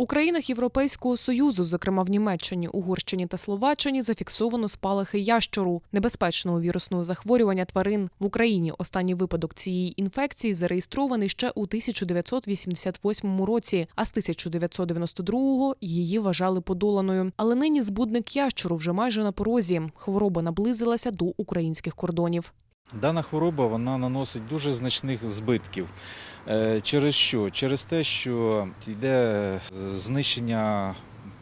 У країнах Європейського союзу, зокрема в Німеччині, Угорщині та Словаччині, зафіксовано спалахи ящору, небезпечного вірусного захворювання тварин. В Україні останній випадок цієї інфекції зареєстрований ще у 1988 році, а з 1992-го її вважали подоланою. Але нині збудник ящору вже майже на порозі. Хвороба наблизилася до українських кордонів. Дана хвороба вона наносить дуже значних збитків. Е, Через що? Через те, що йде знищення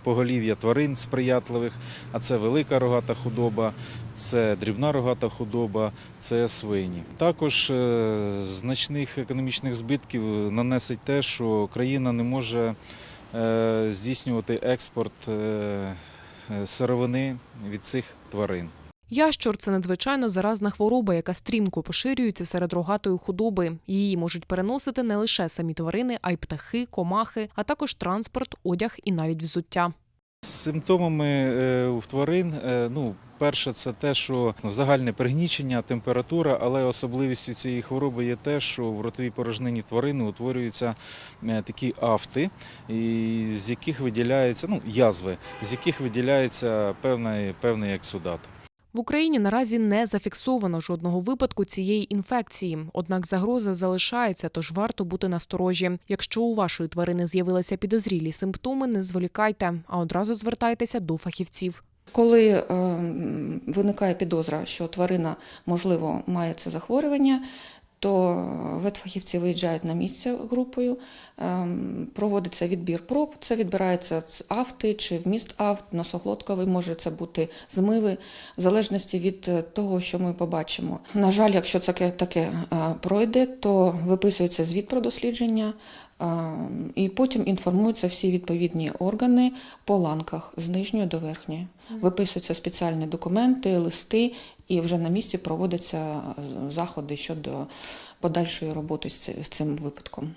поголів'я тварин сприятливих, а це велика рогата худоба, це дрібна рогата худоба, це свині. Також е, значних економічних збитків нанесить те, що країна не може е, здійснювати експорт сировини від цих тварин. Ящор це надзвичайно заразна хвороба, яка стрімко поширюється серед рогатої худоби. Її можуть переносити не лише самі тварини, а й птахи, комахи, а також транспорт, одяг і навіть взуття. Симптомами е, у тварин, е, ну, перше, це те, що загальне пригнічення, температура, але особливістю цієї хвороби є те, що в ротовій порожнині тварини утворюються е, такі афти, з яких виділяється, ну, язви, з яких виділяється певний, певний ексудат. В Україні наразі не зафіксовано жодного випадку цієї інфекції, однак загроза залишається, тож варто бути насторожі. Якщо у вашої тварини з'явилися підозрілі симптоми, не зволікайте, а одразу звертайтеся до фахівців. Коли е, виникає підозра, що тварина, можливо, має це захворювання, то ветфахівці виїжджають на місце групою, ем, проводиться відбір проб, це відбирається з афти чи вміст авт, носоглотковий, може це бути змиви, в залежності від е, того, що ми побачимо. На жаль, якщо таке, таке е, пройде, то виписується звіт про дослідження, е, і потім інформуються всі відповідні органи по ланках з нижньої до верхньої. Виписуються спеціальні документи, листи, і вже на місці проводяться е, заходи щодо подальшої роботи з цим випадком.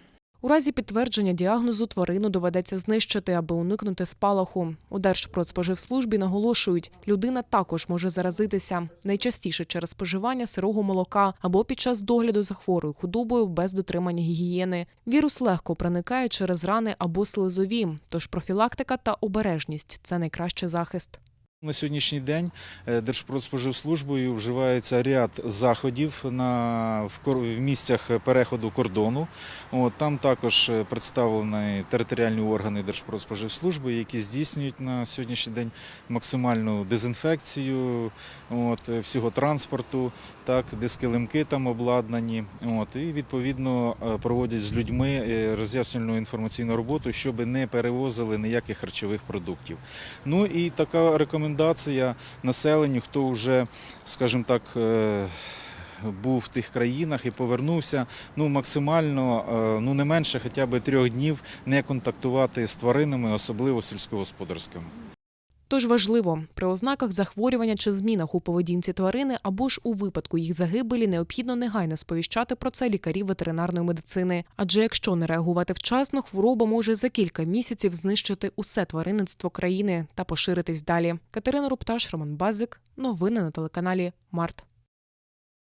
У разі підтвердження діагнозу тварину доведеться знищити, аби уникнути спалаху. У Держпродспоживслужбі наголошують, людина також може заразитися найчастіше через споживання сирого молока або під час догляду за хворою худобою без дотримання гігієни. Вірус легко проникає через рани або слизові, тож профілактика та обережність це найкращий захист. На сьогоднішній день е, Держпродспоживслужбою вживається ряд заходів на, в, місцях переходу кордону. От, там також е, представлені територіальні органи Держпродспоживслужби, які здійснюють на сьогоднішній день максимальну дезінфекцію от, е, всього транспорту, так, дискилимки там обладнані. От, і відповідно е, проводять з людьми е, роз'яснювальну інформаційну роботу, щоб не перевозили ніяких харчових продуктів. Ну і така рекомендація населенню, хто вже, скажімо так, е, був в тих країнах і повернувся, ну максимально, е, ну не менше хоча б трьох днів не контактувати з тваринами, особливо сільськогосподарськими. Тож важливо, при ознаках захворювання чи змінах у поведінці тварини або ж у випадку їх загибелі необхідно негайно сповіщати про це лікарів ветеринарної медицини. Адже якщо не реагувати вчасно, хвороба може за кілька місяців знищити усе тваринництво країни та поширитись далі. Катерина Рупташ, Роман Базик. Новини на телеканалі Март.